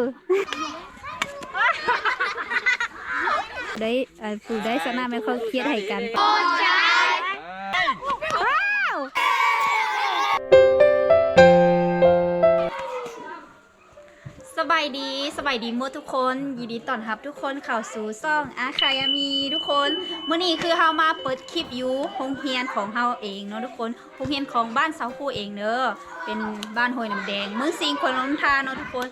อได้เอ่อผู้ได้สนาไม่เขาเครียดให้กันว้าวสบายดีสบายดีหมดทุกคนยินดีต้อนรับทุกคนเข้าสู่ซ่องอาคายามีทุกคนมื้อนี้คือเฮามาเปิดคลิปอยู่โรงเรียนของเฮาเองเนาะทุกคนโรงเรียนของบ้านเสาคู่เองเด้อเป็นบ้านห้วยน้ำแดงเมืองสิงห์คนล้นทาเนาะทุกคน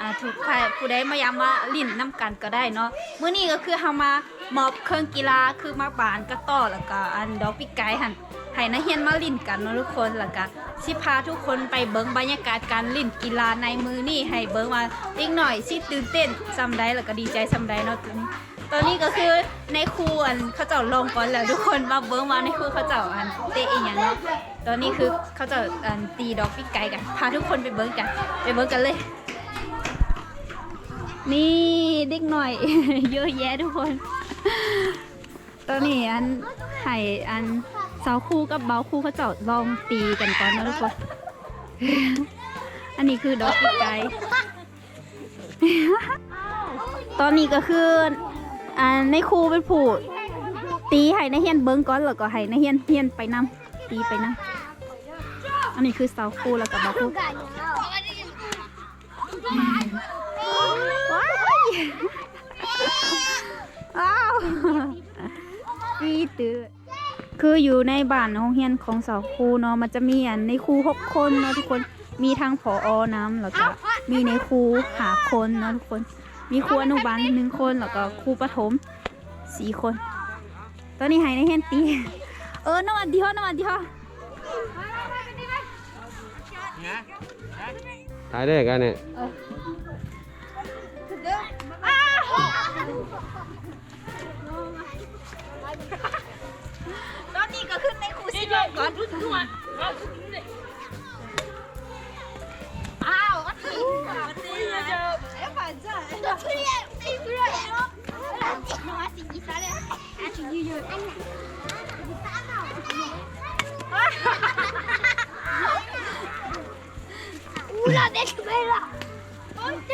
อ่าทุกใครผู้ใดมายามมาลิ่นน้ำกันก็ได้เนาะมื้อนี้ก็คือเฮามามอบเครื่องกีฬาคือมาบานกระต่อแล้วก็อันดอกปิกไก่หั่นให้นักเรียนมาลิ่นกันเนาะทุกคนแล้วก็สิพาทุกคนไปเบิ่งบรรยากาศการลิ่นกีฬาในมือนี่ให้เบิ่งว่าอีกหน่อยสิตื่นเต้นซำใดแล้วก็ดีใจซำใดเนาะตอนนี้ตอนนี้ก็คือในครูอันเขาเจ้าลงก่อนแล้วทุกคนมาเบิ่งว่าในครูเขาเจ้าอันเตะอีหยังเนาะตอนนี้คือเขาเจ้าอันตีดอกปิกไก่กันพาทุกคนไปเบิ่งกัน ไปเบิ่งกันเลย นี่เด็กหน่อย เยอะแยะทุกคน ตอนนี้อันไห่อันเสาคู่กับเบาคู่เขาเจะลองตีกันก่อนนะทุกคน อันนี้คือดอกปีกไก่ตอนนี้ก็คืออันในครูเป็นผู้ตีให้นักเรียนเบิ้งก่อนแล้วก็ให้นักเรียนเรียนไปนํตีไปนํอันนี้คือเสาคู่แล้วก็เบาคู่ อ้าวปีตือคืออยู่ในบ้านโรงเรียนของเสาครูเนาะมันจะมีอันในครูหกคนเนาะทุกคนมีทั้งผอน้ำแล้วก็มีในครูหาคนเนาะทุกคน มีครูอนุบาลหนึ่งคนแล้วก็ครูประถมสี่คน ตอนนี้ให้ในเรียนตีเออน้ำมันดีฮอน้ำมันดีฮอถ่ายได้กันเนี่ย ตอนนี้ก็ขึ้นในครูสิลงก่อนอ้าวอันนี้อันนี้จะเอ๊ะ反正乌拉别吃没了，对，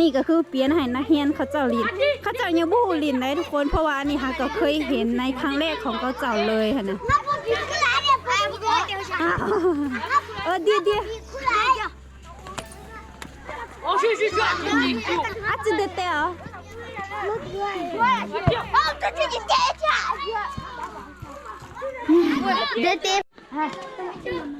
นี้ก็คือเปลี่ยนให้นักเรียนเขาเจ้าลินเขาเจ้ายังบูลินได้ทุกคนเพราะว่าอันนี้ค่ะก็เคยเห็นในครั้งแรกของเขาเจ้าเลยค่ะนะเออดีดีอ้ชิชิชิอาจะเดเตอเดเตอะเด็ดเตอะ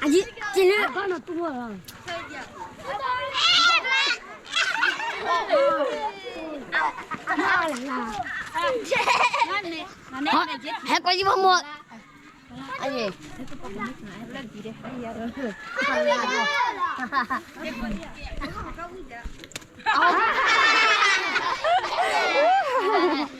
아 니, 찔 려. 하나 또 뭐 야? 해꺼지 밥 먹. 아 니. 아.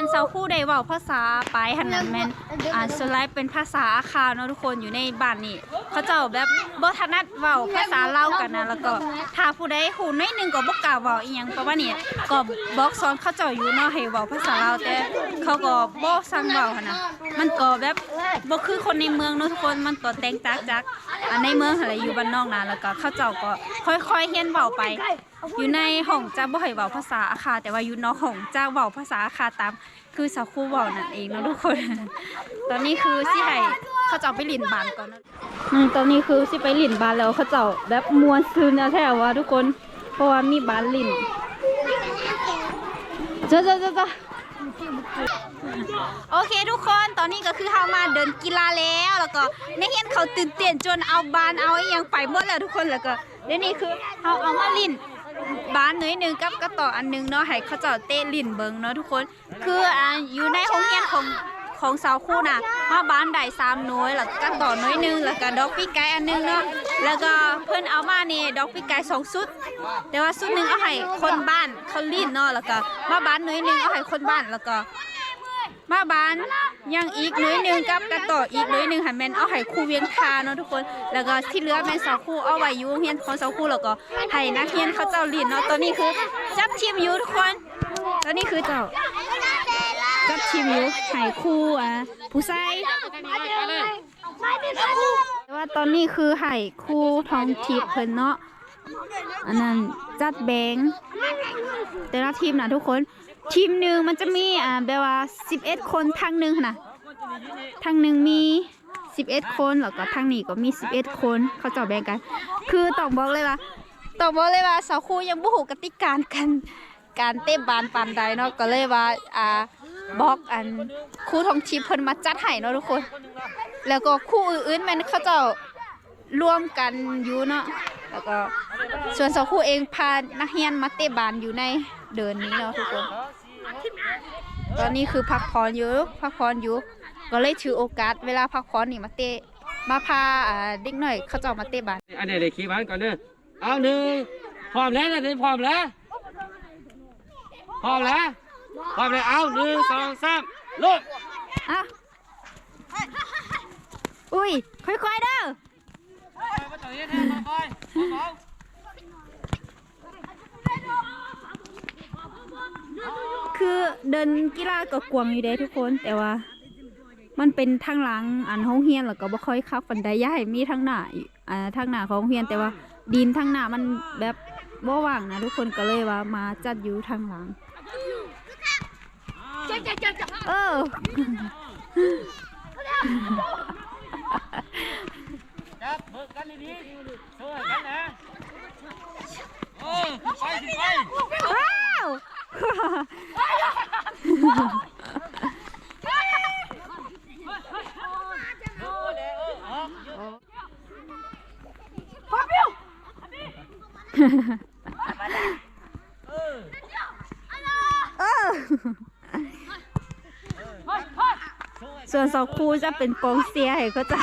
นเซาคู่ได้เว้าภาษาไปลายหันนั้นแม่นอ่าส่วนหลายเป็นภาษาอาคาเนาะทุกคนอยู่ในบ้านนี่เขาเจ้าแบบบ่ถนัดเว้าภาษาลาวกันนะแล้วก็ถ้าผู้ใดฮู้น้อยหนึงก็บ่กล้าเว้าอีหยังเพราะว่านี่ก็บอกสอนเขาเจ้าอยู่เนาะให้เว้าภาษาลาวแต่เขาก็บ่สั่งเว้าหั่นนะมันก็แบบบ่คือคนในเมืองเนาะทุกคนมันก็แตกต่างจากอันในเมืองหั่นแหละอยู่บ้านนอกนะแล้วก็เขาเจ้าก็ค่อยๆเรียนเว้าไป อยู่ในห้องจะบ่ให้เว้าภาษาอาคาแต่ว่าอยู่นอกห้องจะเว้าภาษาอาคาตาม คือสาวคู่เว้านั่นเองเนาะทุกคน ตอนนี้คือสิให้เขาเจ้าไปหลินบานก่อนเนาะอืมตอนนี้คือสิไปหลินบานแล้วเขาเจ้าแบบมวนซื่นแท้ๆว่าทุกคนเพราะว่ามีบานหลินเจ้าเจ้าเจ้าเจ้าโอเคทุกคนตอนนี้ก็คือเฮามาเดินกีฬาแล้วแล้วก็ในเฮียนเขาตื่นเต้นจนเอาบานเอาอหยังไปหมดแล้วทุกคนแล้วก็เดี๋ยวนี้คือเฮาเอามาลิน บ้านหน่อยหนึงกับกระต่ออันหนึงเนาะให้เขาเจ้าเต้ลิ่นเบิงเนาะทุกคน คืออ่าอยู่ในห้องเรียนของของสาวคู่น่ะมาบ้านได้สามน้อยแล้วก็ต่อน้อยนึงแล้วก็ดอกปีกไก่อันนึงเนาะแล้วก็เพื่อนเอามาเนี่ดอกปีกไก่สองชุด แต่ว่าชุดหนึงเอาให้คนบ้านเขาลิ่นเนาะแล้วก็มาบ้านน้อยนึงเอาให้คนบ้านแล้วก็ มาบ้านยังอีกหน่วยหนึ่งกับกระต่ออีกหน่วยหนึ่งค่ะแมนเอาให้ครูเวียงคาเนาะทุกคน แล้วก็ที่เหลือแมนสาวครูเอาไว้ยู่งเรียนของสาวครูแล้วก็ให้นักเรียนเขาเจ้าเรียนเนาะตอนนี้คือจับทีมอยู่ทุกคนตอนนี้คือเจ้าจับทีมอยู่ให้ครูอะผู้ใส่แต่ว่าตอนนี้คือให้ครูทองทิพย์เพิ่นเนาะอันนั้นจัดแบงแต่ละทีมนะทุกคน ทีมหนึ่งมันจะมีอ่าแบบว่า11คนทางหนึ่งนะทางหนึ่งมี11คนแล้วก็ทางนี้ก็มี11คนเขาเจะแบ่งกัน คือต้องบอกเลยว่าต้องบอกเลยว่าสาวครูยังบ่ฮู้กติการกันการเต้นบานปานใดเนาะก็เลยว่าอ่าบอกอันครูทองทิพย์เพิ่นมาจัดให้เนาะทุกคน แล้วก็ครูอื่นๆม่นเขาเจ้ารวมกันอยู่เนาะแล้วก็ส่วนสาวครูเองพานักเรียนมาเตะบานอยู่ในเดินนี้เนาะทุกคน ตอนนี้คือพักผ่อนอยู่พักผ่อนอยู่ก็เลยถือโอกาสเวลาพักผ่อนนี่มาเตะมาพาอ่าเด็กหน่อยเขาเจะมาเตะบานอันนี้เด็กขี่บ้านก่อนเด้อเอาหนึ่งพร้อมแล้วนะเด็กพร้อมแล้วพร้อมแล้วพร้อมแล้วเอาหนึ่งสองสามลุกอะอุ้ยค่อยๆเด้อคือ เดินกีฬาก็กวางอยู่เด้ทุกคนแต่ว่า มันเป็นทางหลังอันห้องเฮียนแล้วก็บ่ค่อยคักปันใดอย่าให้มีทางหน้าอีกอ่าทางหน้าของโรงเฮียนแต่ว่าดินทางหน้ามันแบบบ่ว่างนะทุกคนก็เลยว่ามาจัดอยู่ทางหลัง เออ จับเบิกกันดีๆช่วยกันนะเออไปสิไป ว้าวเออ ส่วนสองครูจะเป็นกองเสียให้เขาเจ้า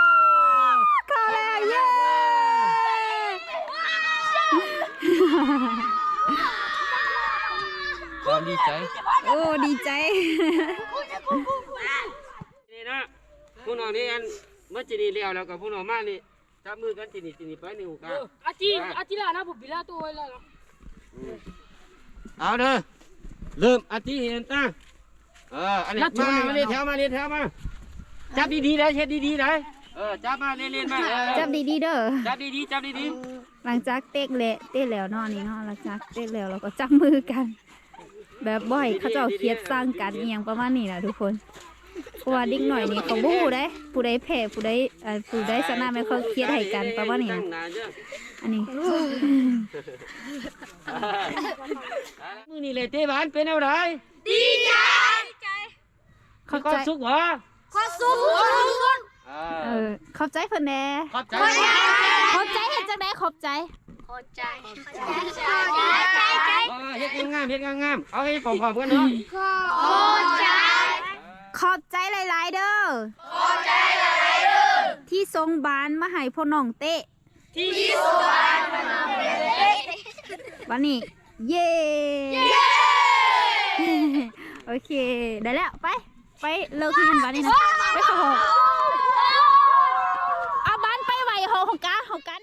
ความดีใจ โอ้ดีใจนี่นะผู้น้องนี่อันเมื่อจีนีเลี้วแล้วกับผู้น้องมานี่จับมือกันจีนีจีนีไปนี่หูกันอาจีอาจีลานะบุบิลาตัวไว้แล้วเอาเด้อเริ่มอาจีเห็นตาเอออันนี้มามาเรียนแถวมาเรียนแถวมาจับดีๆนะเช็ดดีๆนะเออจับมาเล่นๆมาจับดีๆเด้อจับดีๆจับดีๆ หลังจากเตะเละเตะแล้วเนาะนี่เนาะหลังจากเตะแล้วเราก็จับมือกัน แบบบ่อยเขาเจ้าเครียดสร้างกันเอียงประมาณนี้นะทุกคนเพราะว่าเด็กหน่อยนี่เขาบฮู้ได้ผู้ใดแพ้ผู้ใดเอ่อผู้ใดชนะไม่เขาเครียดให้กันประมาณนี้ตั้นะงนานเจ้าอันนี้มือนี่เลยเตะบานเป็นเอาไรเข้าก็ใจสุกเหรอข้อสู้ เอเอออเข้าใจเพิ่นแหน่ขอบใจขอบใจเห็นจังได๋ขอบใจ พอใจใจใจใจเออเฮ็ดงามๆเฮ็ดงามๆเอาให้พร้อมๆกันเนาะพอใจ ขอบใจหลายๆเด้อขอบใจหลายๆเด้อที่ทรงบานมาให้พ่อน้องเตะที่ทรงบานมาให้เตะวันนี้เย้โอเค ได้แล้ว ไป ไปเลิกที่กันบ้านนี่นะ ไปเขอหอเอาบ้านไปไหวหอของกาของกัน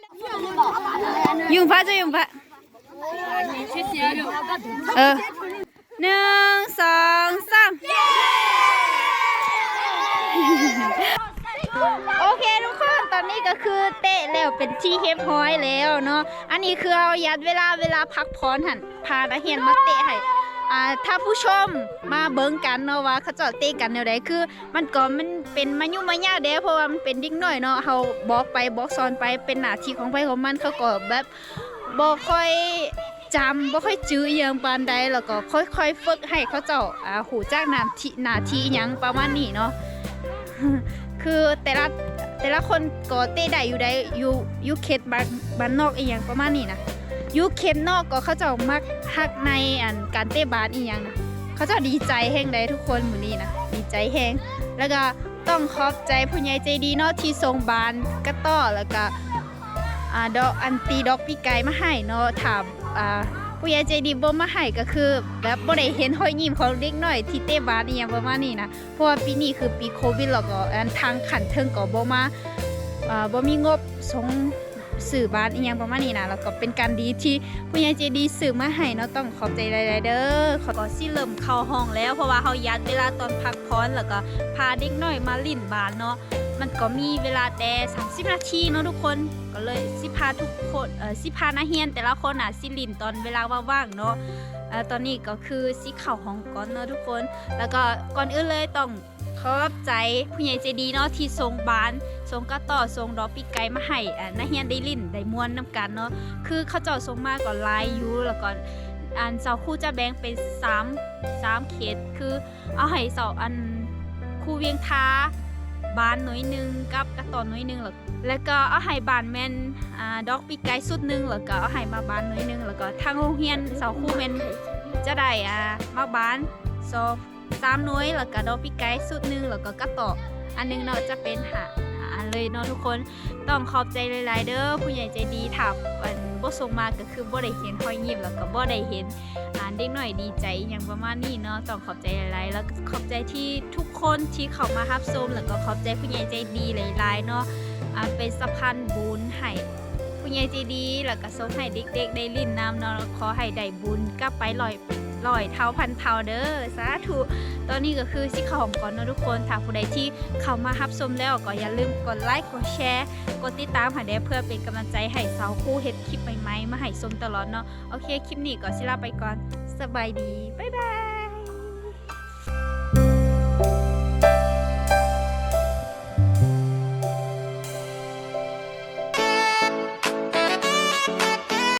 ยุงพระจะยุงพระเออหนึ่งสองสามโอเคทุกคนตอนนี้ก็คือเตะแล้วเป็นที่เฮฟฮ้อยแล้วเนาะอันนี้คือเอายัดเวลาเวลาพักพรหันพานักเรียนมาเตะให้ อ่าถ้าผู้ชมมาเบิ่งกันเนาะว่าเขาเจาะเตะกันแนวใดคือ มันก็มันเป็นมายุ่งมายากเด้เพราะว่ามันเป็นเด็กน้อยเนาะเฮาบอกไปบอกสอนไปเป็นหน้าที่ของไปของมันเขาก็แบบบ่ค่อยจำบ่ค่อยจื้ออหยังปานใดแล้วก็ค่อยๆฝึกให้เขาเจ้าอ่าหูจักหน้าที่หน้าที่หยังประมาณนี้เนาะคือแต่ละแต่ละคนก็เตะได้อยู่ได้อยู่อยู่เขตบ้านบ้านนอกอีหยังประมาณนี้นะ ยูเขตนอกก็เขาเจะมักฮักในอันการเตะบาสอีหยังนะเขาเจะดีใจแฮงได้ทุกคนมื้อนี้นะดีใจแฮงแล้วก็ต้องขอบใจผู้ใหญ่ใจดีเนาะที่ส่งบานกระต้อแล้วก็อ่าดอกอันตีดอกปีไก่มาให้เนาะถามอ่าผู้ใหญ่ใจดีบ่มาให้ก็คือ แบบบ่ได้เห็นรอยยิ้มของเด็กน้อยที่เตะบาสอีหยังประมาณนี้นะเพราะว่าปีนี้คือปีโควิดแล้วก็อันทางขันเทิงก็บ่มาอ่อบ่มีงบส่ง สื่อบ้านอีหยังประมาณนี้นะแล้วก็เป็นการดีที่ผู้ใหญ่ใจดีสื่อมาให้เนาะต้องขอบใจหลายๆเด้อขอก็สิเริ่มเข้าห้องแล้วเพราะว่าเฮายัดเวลาตอนพักพรแล้วก็พาเด็กน้อยมาลิ่นบ้านเนาะมันก็มีเวลาแต่30 นาทีเนาะทุกคนก็เลยสิพาทุกคนเอ่อสิพานักเรียนแต่ละคนน่ะสิลิ่นตอนเวลาว่างๆเนาะเอ่อตอนนี้ก็คือสิเข้าห้องก่อนเนาะทุกคน แล้วก็ก่อนอื่นเลยต้อง ขอบใจผู้ใหญ่ใจดีเนาะที่ส่งบานส่งกระต่อส่งดอกปีไก่มาให้อ่านักเรียนได้ลิ้นได้ม่วนนํกันเนาะคือเขาเจ้าส่งมาก่อนลายยูแล้วก็อันเสาคู่จะแบ่งเป็น3 3เขตคือเอาให้เสาอันคู่เวียงท้าบานหน่อยนึงกับกระต่อหน่อยนึงแล้วแล้วก็เอาให้บานแม่นอ่าดอกปีไก่สุดหนึงแล้วก็เอาให้มาบานหน่อยนึงแล้วก็ทางโรงเรียนเสาคู่แม่นจะได้อ่ามาบานซอ สามน้อยแล้วก็ดอกปีไก่สุดหนึ่งแล้วก็กระต่ออันหนึงเนาะจะเป็นหาอันเลยเนาะทุกคนต้องขอบใจหลายๆเด้อผู้ใหญ่ใจดีถามอันบ่ส่งมาก็คือบ่ได้เห็นรอยยิ้มแล้วก็บ่ได้เห็นอ่านเด็กหน่อยดีใจอย่างประมาณนี้เนาะต้องขอบใจหลายๆแล้วก็ขอบใจที่ทุกคนที่เข้ามารับชมแล้วก็ขอบใจผู้ใหญ่ใจดีหลายๆเนาะอ่าเป็นสะพานบุญให้ ผู้ใหญ่ใจดีแล้วก็ส่งให้เด็กๆได้ลิ้นน้ำเนาะขอให้ได้บุญกลับไปลอยลอยเท่าพันเท่าเด้อสาธุตอนนี้ก็คือสิเขอมก่อนเนาะทุกคนถ้าผู้ใดที่เข้ามารับชมแล้วก็อย่าลืมกดไลค์กดแชร์กดติดตามค่ะเด้เพื่อเป็นกำลังใจให้สาวคู่เฮ็ดคลิปใหม่ๆมาให้ชมตลอดเนาะโอเคคลิปนี้ก็สิลาไปก่อนสบายดีบ๊ายบาย